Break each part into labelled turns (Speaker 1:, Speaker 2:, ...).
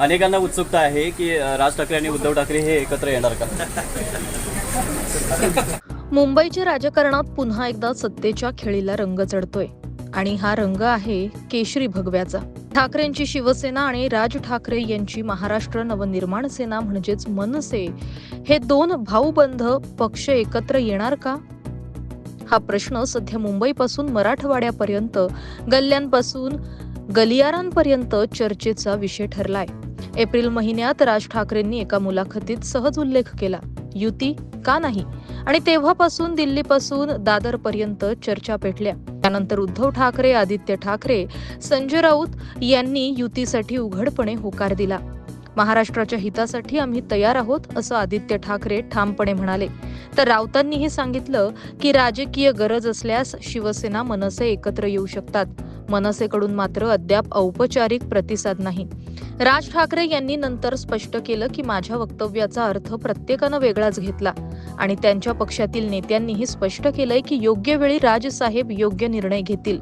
Speaker 1: अनेकांना उत्सुकता आहे की राज ठाकरे आणि उद्धव ठाकरे हे एकत्र येणार का?
Speaker 2: मुंबईच्या राजकारणात पुन्हा एकदा सत्तेच्या खेळीला रंग चढतोय. आणि हा रंग आहे केशरी भगव्याचा. ठाकरेंची शिवसेना आणि राज ठाकरे यांची महाराष्ट्र नवनिर्माण सेना म्हणजेच मनसे हे दोन भाऊबंध पक्ष एकत्र येणार का? हा प्रश्न सध्या मुंबईपासून मराठवाड्यापर्यंत गल्ल्यांपासून गलियारांपर्यंत चर्चेचा विषय ठरलाय. एप्रिल महिन्यात राज ठाकरेंनी एका मुलाखतीत सहज उल्लेख केला. युती का नाही? आणि तेव्हापासून दिल्लीपासून दादरपर्यंत चर्चा पेटल्या. त्यानंतर उद्धव ठाकरे आदित्य ठाकरे संजय राऊत यांनी युतीसाठी उघडपणे होकार दिला. महाराष्ट्राच्या हितासाठी आम्ही तयार आहोत असं आदित्य ठाकरे ठामपणे म्हणाले. तर राऊतांनीही सांगितलं की राजकीय गरज असल्यास शिवसेना मनसे एकत्र येऊ शकतात. मनसेकडून मात्र अद्याप औपचारिक प्रतिसाद नाही. राज ठाकरे यांनी नंतर स्पष्ट केलं की माझ्या वक्तव्याचा अर्थ प्रत्येकानं वेगळाच घेतला आणि त्यांच्या पक्षातील नेत्यांनीही स्पष्ट केलंय की योग्य वेळी राजसाहेब योग्य निर्णय घेतील.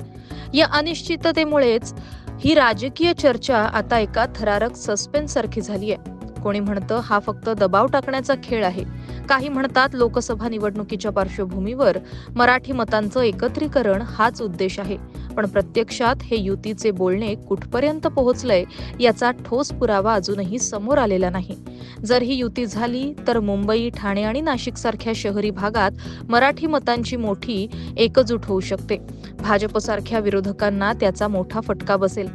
Speaker 2: या अनिश्चिततेमुळेच ही राजकीय चर्चा आता एका थरारक सस्पेन्स सारखी झाली आहे कोणी म्हणतं हा फक्त दबाव टाकण्याचा खेळ आहे. काही म्हणतात लोकसभा निवडणुकीच्या पार्श्वभूमीवर मराठी मतांचं एकत्रीकरण हाच उद्देश आहे. पण प्रत्यक्षात हे युतीचे बोलणे कुठपर्यंत पोहोचलंय याचा ठोस पुरावा अजूनही समोर आलेला नाही. जर ही युती झाली तर मुंबई ठाणे आणि नाशिक सारख्या शहरी भागात मराठी मतांची मोठी एकजूट होऊ शकते. भाजपसारख्या विरोधकांना त्याचा मोठा फटका बसेल.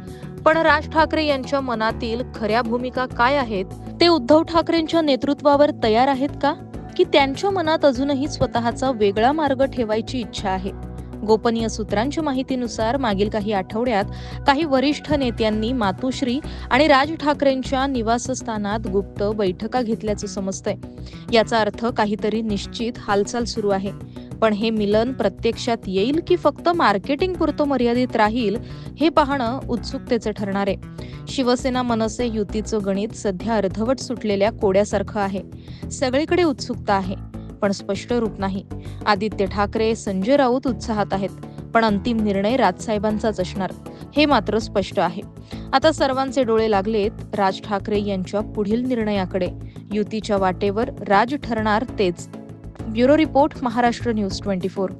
Speaker 2: पण राज ठाकरे यांच्या मनातील खऱ्या भूमिका काय आहेत? ते उद्धव ठाकरेंच्या नेतृत्वावर तयार आहेत का? की त्यांच्या मनात अजूनही स्वतःचा वेगळा मार्ग ठेवायची इच्छा आहे? गोपनीय सूत्रांच्या माहितीनुसार मागील काही आठवड्यात काही वरिष्ठ नेत्यांनी मातुश्री आणि राज ठाकरेंच्या निवासस्थानात गुप्त बैठका घेतल्याचं समजतंय. याचा अर्थ काहीतरी निश्चित हालचाल सुरू आहे. पण हे मिलन प्रत्यक्षात येईल की फक्त मार्केटिंग पुरतं मर्यादित राहील हे पाहणं उत्सुकतेचं ठरणार आहे. शिवसेना मनसे युतीचं गणित सध्या अर्धवट सुटलेल्या कोड्यासारखं आहे. सगळीकडे उत्सुकता आहे. पण स्पष्ट रूप नाही. आदित्य ठाकरे संजय राऊत उत्साहात आहेत पण अंतिम निर्णय राजसाहेबांचाच असणार हे मात्र स्पष्ट आहे. आता सर्वांचे डोळे लागलेत राज ठाकरे यांच्या पुढील निर्णयाकडे. युतीच्या वाटेवर राज ठरणार तेच. Bureau report Maharashtra news twenty four.